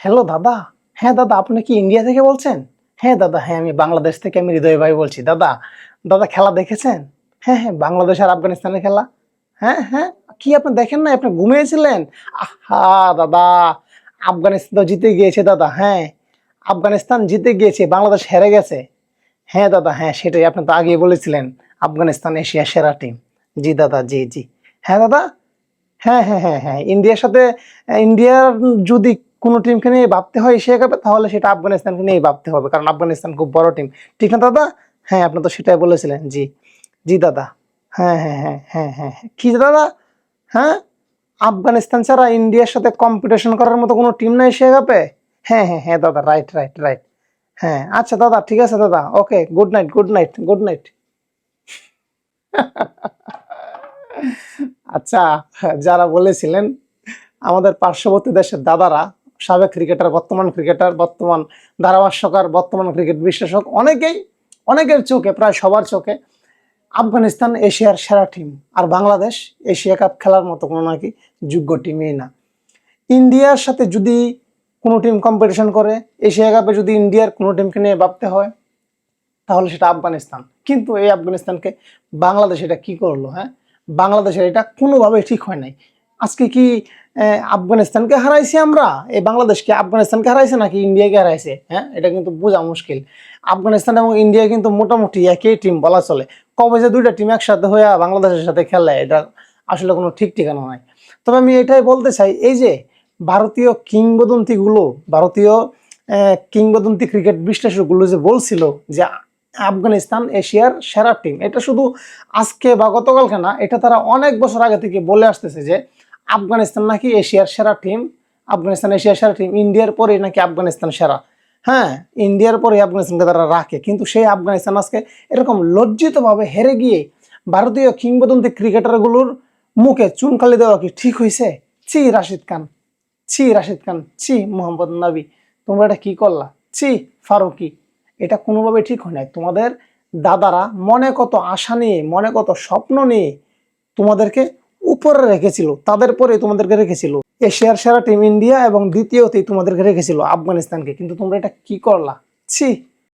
Hello দাদা। হ্যাঁ দাদা, আপনি কি ইন্ডিয়া থেকে বলছেন? হ্যাঁ দাদা হ্যাঁ আমি বাংলাদেশ থেকে, আমি হৃদয় ভাই বলছি। দাদা দাদা, খেলা দেখেছেন? হ্যাঁ হ্যাঁ বাংলাদেশ আর আফগানিস্তানের খেলা। হ্যাঁ হ্যাঁ কি আপনি দেখেন না আপনি ঘুমিয়েছিলেন? আহা, দাদা, আফগানিস্তান তো জিতে গিয়েছে, দাদা হ্যাঁ। আফগানিস্তান জিতে গিয়েছে, বাংলাদেশ হেরে গেছে। হ্যাঁ দাদা হ্যাঁ সেটাই আপনি তো আগে বলেছিলেন, আফগানিস্তান এশিয়া সেরা টিম জি, দাদা, জি জি। হ্যাঁ দাদা? হ্যাঁ হ্যাঁ হ্যাঁ হ্যাঁ ইন্ডিয়ার সাথে, ইন্ডিয়ার যদি কোনো টিমকে নিয়ে ভাবতে হয় এশিয়া কাপে তাহলে সেটা আফগানিস্তানকে নিয়েই ভাবতে হবে। কারণ আফগানিস্তান খুব বড় টিম ঠিক না দাদা? হ্যাঁ আপনি তো সেটাই বলেছিলেন। জি। জি দাদা। হ্যাঁ হ্যাঁ হ্যাঁ হ্যাঁ হ্যাঁ হ্যাঁ। কি দাদা? হ্যাঁ? আফগানিস্তান ছাড়া ইন্ডিয়ার সাথে কম্পিটিশন করার মতো কোনো টিম নাই এশিয়া কাপে হ্যাঁ হ্যাঁ হ্যাঁ দাদা রাইট রাইট রাইট হ্যাঁ আচ্ছা দাদা, ঠিক আছে দাদা। Okay good night good night good night আচ্ছা যারা বলেছিলেন, আমাদের পার্শ্ববর্তী দেশের দাদারা সাবেক ক্রিকেটার বর্তমান ক্রিকেটার বর্তমান ধারাভাষ্যকার, বর্তমান ক্রিকেট বিশ্লেষক, অনেকেই, অনেকের চোখে, প্রায় সবার চোখে আফগানিস্তান এশিয়ার সেরা টিম আর বাংলাদেশ এশিয়া কাপ খেলার মতো কোনো নাকি যোগ্য টিমই না। ইন্ডিয়ার সাথে যদি কোনো টিম কম্পিটিশন করে, এশিয়া কাপে যদি ইন্ডিয়ার কোনো টিমকে নিয়ে ভাবতে হয়, তাহলে সেটা আফগানিস্তান। কিন্তু এই আফগানিস্তানকে বাংলাদেশ এটা কি করল হ্যাঁ? বাংলাদেশের এটা কোনোভাবেই ঠিক হয় নাই। আজকে কি আফগানিস্তানকে হারাইছি আমরা। এই বাংলাদেশকে আফগানিস্তানকে হারাইছে নাকি ইন্ডিয়াকে হারাইছে? হ্যাঁ এটা কিন্তু বোঝা মুশকিল। আফগানিস্তান এবং ইন্ডিয়া কিন্তু মোটামুটি একই টিম বলা চলে। কবে যে দুইটা টিম একসাথে হয়ে বাংলাদেশের সাথে খেলে, এটা আসলে কোনো ঠিক ঠিকানা নাই। তবে আমি এটাই বলতে চাই, এই যে ভারতীয় কিংবদন্তিগুলো, ভারতীয় কিংবদন্তি ক্রিকেট বিশ্লেষকগুলো যে বলছিল যে আফগানিস্তান এশিয়ার সেরা টিম এটা শুধু আজকে বা গতকালকে না, এটা তারা অনেক বছর আগে থেকে বলে আসতেছে যে আফগানিস্তান নাকি এশিয়ার সেরা টিম আফগানিস্তান এশিয়ার সেরা টিম ইন্ডিয়ার পরে নাকি আফগানিস্তান সেরা? হ্যাঁ ইন্ডিয়ার পরে আফগানিস্তানকে তারা রাখে। কিন্তু সেই আফগানিস্তান আজকে এরকম লজ্জিতভাবে হেরে গিয়ে ভারতীয় কিংবদন্তি ক্রিকেটারগুলোর মুখে চুনকালি দেওয়া কি ঠিক হয়েছে ছি, রাশিদ খান। ছি, রাশিদ খান। ছি, মোহাম্মদ নবী। তোমরা এটা কি করলা? ছি, ফারুকি। এটা কোনোভাবে ঠিক হয় নাই। তোমাদের দাদারা মনে কত আশা নিয়ে, মনে কত স্বপ্ন নিয়ে তোমাদেরকে উপরে রেখেছিল, তাদের পরে তোমাদেরকে রেখেছিল। এশিয়ার সেরা টিম ইন্ডিয়া এবং দ্বিতীয়তেই তোমাদেরকে রেখেছিল আফগানিস্তানকে। কিন্তু তোমরা এটা কি করলা? ছি।